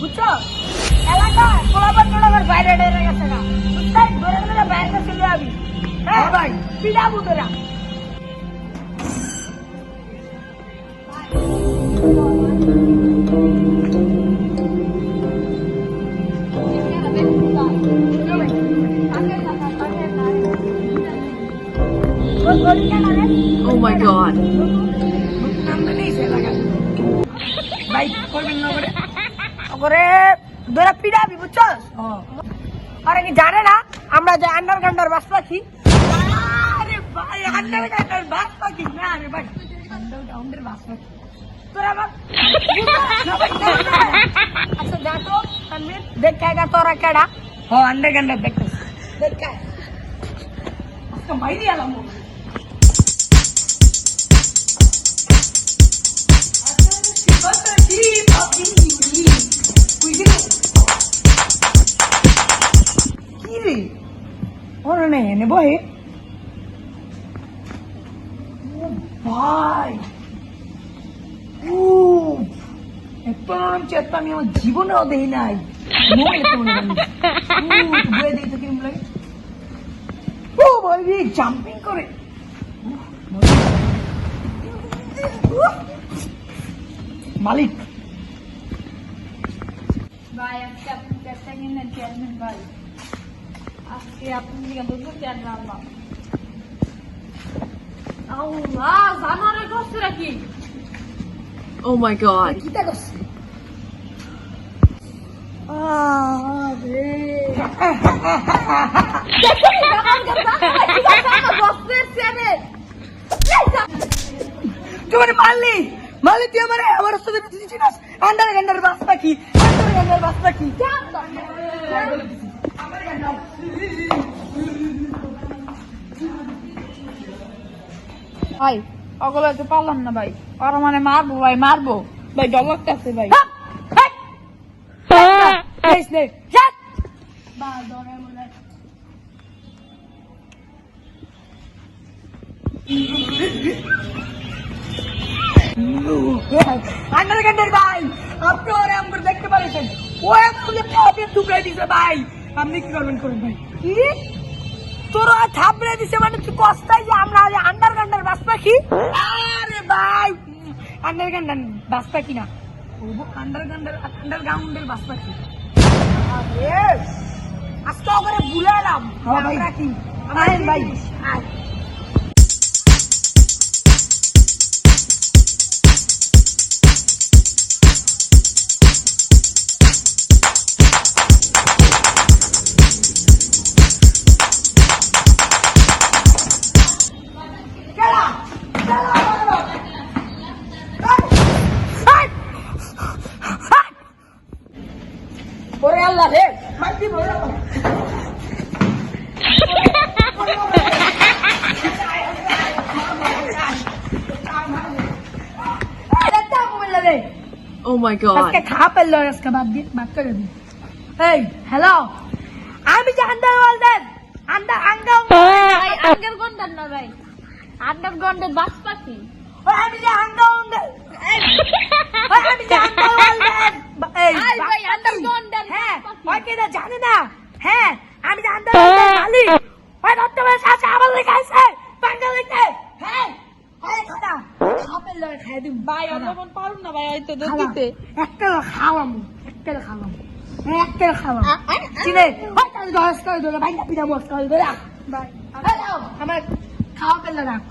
বুঝছ? এলাকায় পোলাপান টোলাপান বাইরে ডেরে গেছে না বুঝতে ধরে ধরে বাইরে চলে যাবি। হ্যাঁ? ভাই পিড়াবু তোরা Oh my god. না করে করে ধরে পিড়াবি বুঝছস? আরে কি জানে না আমরা যে আন্ডার গান্ডার বাস পাখি। আরে ভাই আন্ডার গান্ডার বাস পাখি। না রে ভাই আন্ডার গান্ডার বাস পাখি। তোরা আমার আচ্ছা যা তো আমি দেখায়গা তোরা কেডা? ও আন্ডার গান্ডার দেখতেছ দেখায় আজকে মাইরি আলাম। কিরে ওর নেই এনে বহে। ভাই। এত নরম চেতা, আমি আমার জীবনেও দেই নাই। বয়ে দিই তো কিরম লাগে ও ভাই রে জাম্পিং করে। মালিক। ভাই আজকে আপনি চারটা কিনলেন চেয়ারম্যান দুটো চেয়ার রাখলাম আল্লাহ? জানোয়ারের কষ্ট রাখি Oh my god. কিতা করছে? তুই মানে মারলি মারলি তুই আমার আমার সাথে না আন্ডার গান্ডার বাস পাখি আন্ডার গান্ডার বাস পাখি ভাই। অগলে তো পারলাম না ভাই। ওরা মানে মারবো ভাই মারবো। ভাই ডর ভাই। আপনি ওরে আমার দেখতে পারেছেন? ও এমনি আপনি টুকরাই দিছে ভাই। আপনি কি করবেন করুন ভাই। কি? তোর থাপড়ে দিছে মানে তুই কষ্টাই যে আমরা আন্ডার গান্ডার বাস পাখি আরে ভাই আন্ডার গান্ডার বাস পাখি না আন্ডার গান্ডার আন্ডার গ্রাউন্ডের বাস আজকে ওখানে ভুলে আমরা কি? ভাই। ওরে আল্লাহ রে। মাইতি বলে? Oh my আজকে god. খা পেল আজকে বাদ দিয়ে বাদ করে দিই এই হ্যালো আমি যে আন্ডার ওয়ার্ল্ডের আন্ডার ভাই আন্ডার গন্ডার না ভাই। আন্ডার গন্ডের বাস পাখি। আমি যে আমি আন্ডার ওয়ার্ল্ডের এই হ্যাঁ ওই কেনা জানে না। হ্যাঁ আমি যে মালিক ওই ধরতে সাথে আমার লেখা আছে বাঙালিতে হ্যাঁ হ্যাঁ একটা খাওয়াম একটা খাওয়াম একটা খাওয়াম। চিনে ধরে ভাই আমার খাওয়া পেলে রাখ।